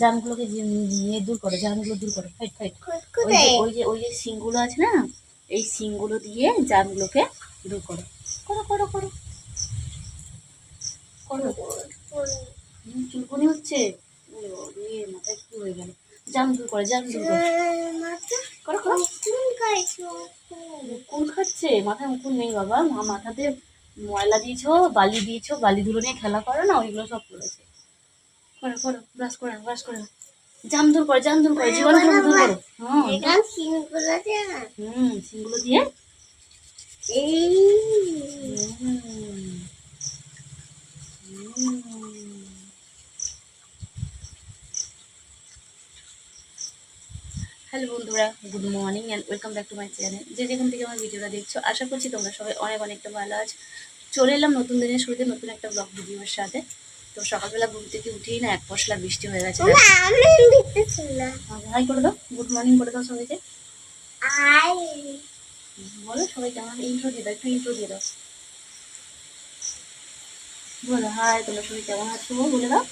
জামগুলোকে যে নিয়ে দূর করো জামগুলো দূর করো। ফাইট ফাইট ওই যে ওই যে ওই যে সিংগুলো আছে না এই সিংগুলো দিয়ে জামগুলোকে দূর করো। করো করো করো। করো। চুলকুনি হচ্ছে? মাথায় কি হয়ে গেল? জাম দূর করে জাম দূর করে। করো করো। মুকুল খাচ্ছে মাথায় মুকুল নেই বাবা। মা মাথাতে ময়লা দিয়েছ বালি দিয়েছ বালি ধুলো নিয়ে খেলা করো না ওইগুলো সব পড়েছে। করো করো ব্রাশ করে ব্রাশ করে। জাম দূর করে জাম দূর করে জীবাণু দূর করো। হ্যাঁ। সিংগুলো দিয়ে হুম। হুম। হ্যালো বন্ধুরা good morning and welcome back to my channel যে যেখান থেকে আমার ভিডিওটা দেখছ আশা করছি তোমরা সবাই অনেক অনেকটা ভালো আছো। চলে এলাম নতুন দিনের শুরুতে নতুন একটা ব্লগ ভিডিওর সাথে। তো সকালবেলা ঘুম থেকে উঠেই না এক পশলা বৃষ্টি হয়ে গেছে। হাই করে দাও গুড মর্নিং করে দাও সবাইকে। বলো সবাই কেমন ইন্ট্রো দিয়ে দাও একটু ইন্ট্রো দিয়ে দাও। বলো হাই তোমরা সবাই কেমন আছো? বলে দাও।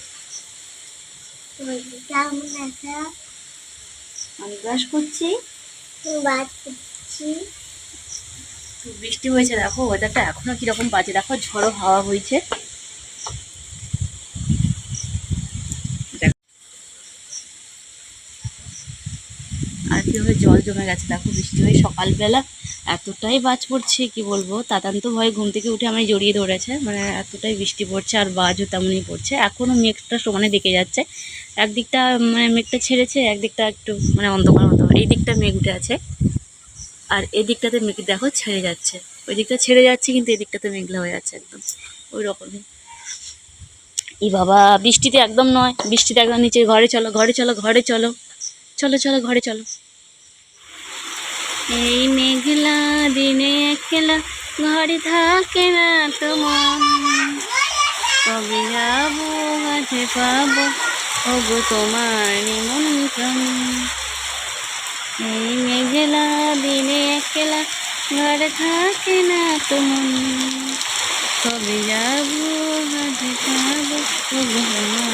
আমি ব্রাশ করছি। বৃষ্টি হয়েছে দেখো ওয়েদারটা এখনও কীরকম বাজে দেখো ঝড়ো হাওয়া হয়েছে দেখো। কীভাবে জল জমে গেছে। দেখো, বৃষ্টি হয়ে সকালবেলা এতটাই বাজ পড়ছে, কি বলব? তাতান্ত ভয় ঘুম থেকে উঠে আমি জড়িয়ে ধরেছে। মানে এতটাই বৃষ্টি পড়ছে আর বাজও তেমনই পড়ছে। এখনও মেঘটা সমানে দেখে যাচ্ছে। একদিকটা মানে মেঘটা ছেড়েছে, একদিকটা একটু মানে অন্ধকার মতো। এই দিকটা মেঘ উঠে আছে। আর এদিকটাতে মেঘ, দেখো, ছেড়ে যাচ্ছে। ওই দিকটা ছেড়ে যাচ্ছে, কিন্তু এদিকটাতে মেঘলা হয়ে যাচ্ছে একদম। ওই রকমই। ই বাবা, বৃষ্টিতে একদম নয়। বৃষ্টিতে একদম নিচে ঘরে চলো ঘরে চলো ঘরে চলো। চলো চলো, ঘরে চলো। এই মেঘলা দিনে একলা ঘরে থাকে না তোমার কবে যাব, কাছে পাবো? ওগো তোমার নিমন্ত্রণ। এই মেঘলা দিনে একলা ঘরে থাকে না তোমার কবে যাব, কাছে পাবো? ওগো তোমার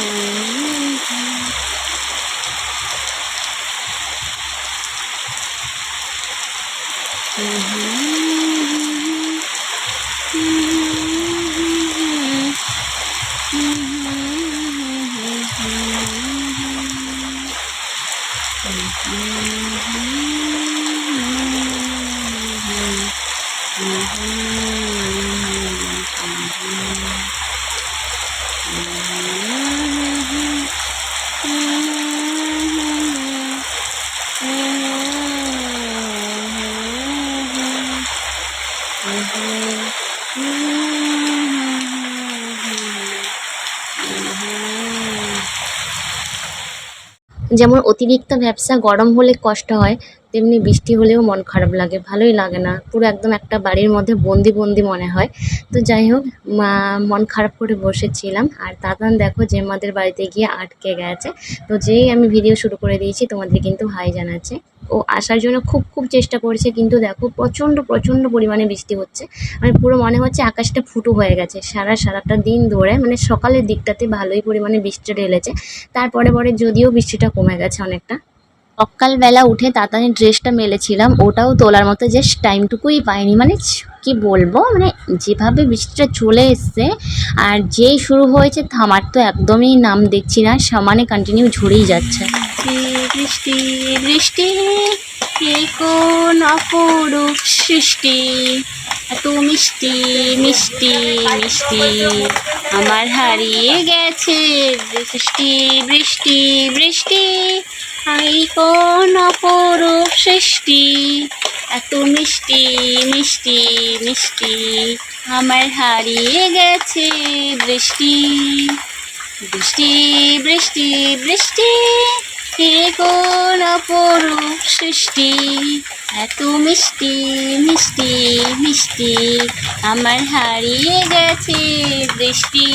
যেমন অতিরিক্ত ব্যবসা গরম হলে কষ্ট হয়, তেমনি বৃষ্টি হলেও মন খারাপ লাগে, ভালোই লাগে না। পুরো একদম একটা বাড়ির মধ্যে বন্দি বন্দি মনে হয়। তো যাই হোক মন খারাপ করে বসেছিলাম। আর তাতান দেখো যে আমাদের বাড়িতে গিয়ে আটকে গেছে। তো যেই আমি ভিডিও শুরু করে দিয়েছি, তোমাদের কিন্তু হাই জানাচ্ছে। ও আসার জন্য খুব খুব চেষ্টা করেছে, কিন্তু দেখো প্রচণ্ড প্রচণ্ড পরিমাণে বৃষ্টি হচ্ছে। মানে পুরো মনে হচ্ছে আকাশটা ফুটো হয়ে গেছে। সারা, সারাটা দিন ধরে মানে সকালের দিকটাতে ভালোই পরিমাণে বৃষ্টি ঢেলেছে। তারপরে পরে যদিও বৃষ্টিটা কমে গেছে অনেকটা। সকালবেলা উঠে তাড়াতাড়ি ড্রেসটা মেলেছিলাম, ওটাও তোলার মতো জাস্ট টাইমটুকুই পাইনি। মানে কি বলব? মানে যেভাবে বৃষ্টিটা চলে এসছে আর যেই শুরু হয়েছে থামার তো একদমই নাম দেখছি না, সমানে কন্টিনিউ ঝরেই যাচ্ছে। বৃষ্টি বৃষ্টি কে কোন অপরূপ সৃষ্টি? এত মিষ্টি মিষ্টি মিষ্টি আমার হারিয়ে গেছে। বৃষ্টি বৃষ্টি বৃষ্টি, আই কোন অপরূপ সৃষ্টি? এত মিষ্টি মিষ্টি মিষ্টি আমার হারিয়ে গেছে। বৃষ্টি বৃষ্টি বৃষ্টি বৃষ্টি কে কোন অপরূপ সৃষ্টি? এত মিষ্টি মিষ্টি মিষ্টি, আমার হারিয়ে গেছে দৃষ্টি।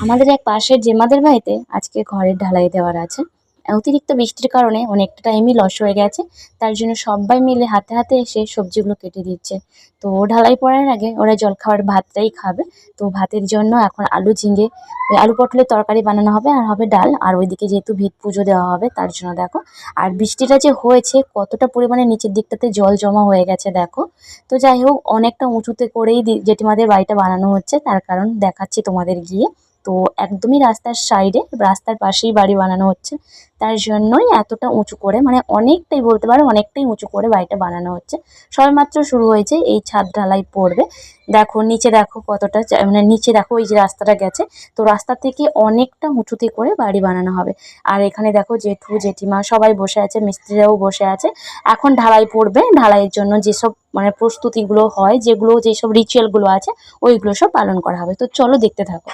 আমাদের এক পাশের জেমাদের বাড়িতে আজকে ঘরের ঢালাই দেওয়ার আছে। অতিরিক্ত বৃষ্টির কারণে অনেকটা টাইমই লস হয়ে গেছে। তার জন্য সবাই মিলে হাতে হাতে এসে সবজিগুলো কেটে দিচ্ছে। তো ঢালাই পড়ার আগে ওরা জলখাবার ভাতটাই খাবে। তো ভাতের জন্য এখন আলু ঝিঙে আলু পটলের তরকারি বানানো হবে আর হবে ডাল। আর ওইদিকে যেহেতু ভিত পুজো দেওয়া হবে, তার জন্য দেখো। আর বৃষ্টিটা যে হয়েছে, কতটা পরিমাণে নিচের দিকটাতে জল জমা হয়ে গেছে দেখো। তো যাই হোক, অনেকটা উঁচুতে করেই জেঠিমাদের বাড়িটা বানানো হচ্ছে। তার কারণ দেখাচ্ছি তোমাদের গিয়ে। তো একদমই রাস্তার সাইডে, রাস্তার পাশেই বাড়ি বানানো হচ্ছে। তার জন্যই এতটা উঁচু করে মানে অনেকটাই বলতে পারো অনেকটাই উঁচু করে বাড়িটা বানানো হচ্ছে। সবেমাত্র শুরু হয়েছে, এই ছাদ ঢালাই পড়বে। দেখো, নিচে দেখো কতটা মানে নিচে দেখো এই যে রাস্তাটা গেছে। তো রাস্তা থেকে অনেকটা উঁচুতে করে বাড়ি বানানো হবে। আর এখানে দেখো জেঠু, জেঠিমা সবাই বসে আছে, মিস্ত্রিরাও বসে আছে। এখন ঢালাই পড়বে, ঢালাইয়ের জন্য যেসব মানে প্রস্তুতিগুলো হয়, যেগুলো, যেসব রিচুয়ালগুলো আছে, ওইগুলো সব পালন করা হবে। তো চলো দেখতে থাকো।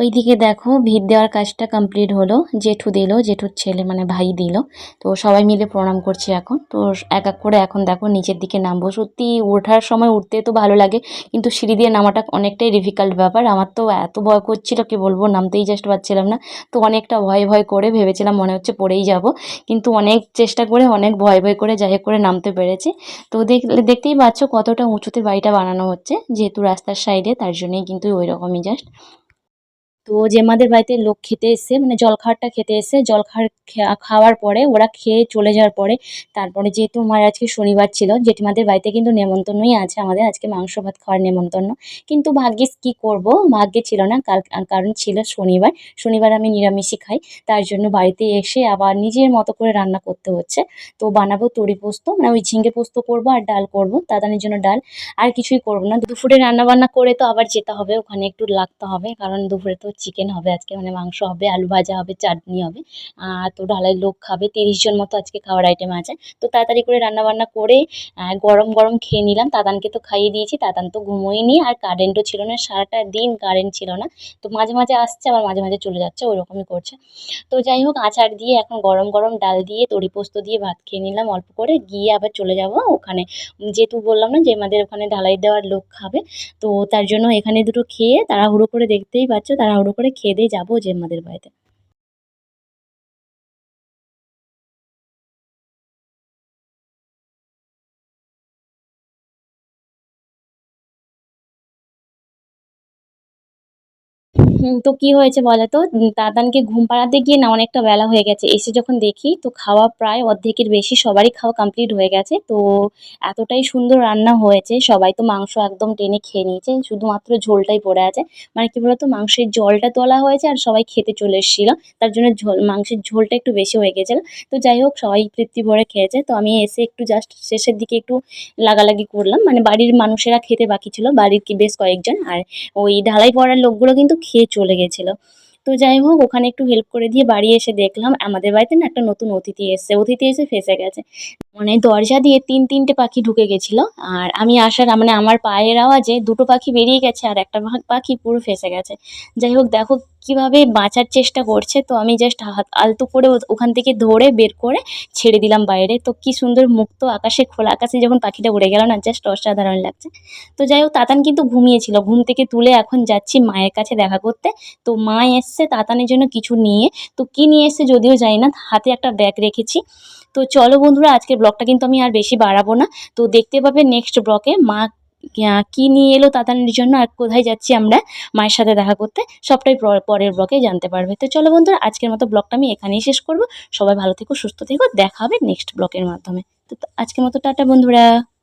ওইদিকে দেখো ভিত দেওয়ার কাজটা কমপ্লিট হলো। জেঠু দিল, জেঠুর ছেলে মানে ভাই দিল। তো সবাই মিলে প্রণাম করছি এখন। তো এক এক করে এখন দেখো নিচের দিকে নামবো। সত্যি ওঠার সময় উঠতে তো ভালো লাগে, কিন্তু সিঁড়ি দিয়ে নামাটা অনেকটাই ডিফিকাল্ট ব্যাপার। আমার তো এত ভয় করছিল, কি বলব, নামতেই জাস্ট পারছিলাম না। তো অনেকটা ভয় ভয় করে ভেবেছিলাম মনে হচ্ছে পড়েই যাব, কিন্তু অনেক চেষ্টা করে, অনেক ভয় ভয় করে যাই করে নামতে পেরেছি। তো দেখতেই পাচ্ছ কতটা উঁচুতে বাড়িটা বানানো হচ্ছে। যেহেতু রাস্তার সাইডে তার জন্যই কিন্তু ওই রকমই জাস্ট তো জেম্মাদের বাড়িতে লোক খেতে এসে মানে জলখাবারটা খেতে এসে জলখাবার খাওয়ার পরে ওরা খেয়ে চলে যাওয়ার পরে তারপরে যেহেতু আমার আজকে শনিবার ছিল, জেঠিমাদের বাড়িতে কিন্তু নেমন্তন্নই আছে আমাদের, আজকে মাংস ভাত খাওয়ার নেমন্তন্ন। কিন্তু ভাগ্যিস কি করব? ভাগ্যে ছিল না, কাল কারণ ছিল শনিবার শনিবার আমি নিরামিষই খাই, তার জন্য বাড়িতে এসে আবার নিজের মতো করে রান্না করতে হচ্ছে। তো বানাবো তরি পোস্ত মানে ওই ঝিঙ্গে পোস্ত করব আর ডাল করব, দাদানের জন্য ডাল, আর কিছুই করব না। দুপুরে রান্না বান্না করে তো আবার যেতে হবে, ওখানে একটু লাগতে হবে, কারণ দুপুরে তো চিকেন হবে, আজকে মানে মাংস হবে, আলু ভাজা হবে, চাটনি হবে, আর তো ঢালাই লোক খাবে, তিরিশ জন মতো আজকে খাওয়ার আইটেম আছে। তো তাড়াতাড়ি করে রান্না বান্না করে গরম গরম খেয়ে নিলাম। তাতানকে তো খাইয়ে দিয়েছি তাতান তো ঘুমোয়নি আর কারেন্টও ছিল না, সারাটা দিন কারেন্ট ছিল না। তো মাঝে মাঝে আসছে, আবার মাঝে মাঝে চলে যাচ্ছে, ওইরকমই করছে। তো যাই হোক, আচার দিয়ে এখন গরম গরম ডাল দিয়ে, তরি পোস্ত দিয়ে ভাত খেয়ে নিলাম অল্প করে, গিয়ে আবার চলে যাব ওখানে। যেহেতু বললাম না যে আমাদের ওখানে ঢালাই দেওয়ার লোক খাবে, তো তার জন্য এখানে দুটো খেয়ে তাড়াহুড়ো করে দেখতেই পাচ্ছ, তাড়াহুড়ো করে খেয়ে দিয়ে যাব জেম্মাদের বাড়িতে। তো কি হয়েছে বলো তো? দাদানকে ঘুম পাড়াতে গিয়ে না অনেকটা বেলা হয়ে গেছে। এসে যখন দেখি, তো খাওয়া প্রায় অর্ধেকের বেশি সবারই খাওয়া কমপ্লিট হয়ে গেছে। তো এতটাই সুন্দর রান্না হয়েছে। সবাই তো মাংস একদম টেনে খেয়ে নিয়েছে। শুধুমাত্র ঝোলটাই পড়ে আছে। মানে কি বলতো, মাংসের জলটা তোলা হয়েছে আর সবাই খেতে চলে এসেছিল। তার জন্য ঝোল, মাংসের ঝোলটা একটু বেশি হয়ে গেছিল। তো যাই হোক, সবাই তৃপ্তি ভরে খেয়েছে। তো আমি এসে একটু জাস্ট শেষের দিকে একটু লাগালাগি করলাম। মানে বাড়ির মানুষেরা খেতে বাকি ছিল। বাড়ির কি বেশ কয়েকজন। আর ওই ঢালাই পড়ার লোকগুলো কিন্তু খেয়ে চলে গেছিল। তো যাই হোক, ওখানে একটু হেল্প করে দিয়ে বাড়ি এসে দেখলাম, আমাদের বাড়িতে না একটা নতুন অতিথি এসেছে। অতিথি এসে ফেসে গেছে। মানে দরজা দিয়ে তিন তিনটে পাখি ঢুকে গেছিল। আর আমি আসার মানে আমার পায়ের আওয়াজে দুটো পাখি বেরিয়ে গেছে আর একটা পাখি পুরো ফেসে গেছে। যাই হোক, দেখো কীভাবে বাঁচার চেষ্টা করছে। তো আমি জাস্ট হাত আলতো করে ওখান থেকে ধরে বের করে ছেড়ে দিলাম বাইরে। তো কি সুন্দর মুক্ত আকাশে, খোলা আকাশে যখন পাখিটা উড়ে গেল না জাস্ট অসাধারণ লাগছে। তো যাই হোক, তাতান কিন্তু ঘুমিয়েছিল। ঘুম থেকে তুলে এখন যাচ্ছি মায়ের কাছে দেখা করতে। তো মা এসছে তাতানের জন্য কিছু নিয়ে। তো কি নিয়ে এসছে যদিও জানি না, হাতে একটা ব্যাগ রেখেছি। তো চলো বন্ধুরা, আজকের ব্লগটা কিন্তু আমি আর বেশি বাড়াবো না। তো দেখতে পাবে নেক্সট ব্লগে মা কি নিয়ে এলো তাতানের জন্য আর কোথায় যাচ্ছি আমরা মায়ের সাথে দেখা করতে, সবটাই পর- পরের ব্লগে জানতে পারবে। তো চলো বন্ধুরা, আজকের মতো ব্লগটা আমি এখানেই শেষ করব। সবাই ভালো থেকো, সুস্থ থেকো। দেখা হবে নেক্সট ব্লগের মাধ্যমে। তো আজকের মতো টাটা বন্ধুরা।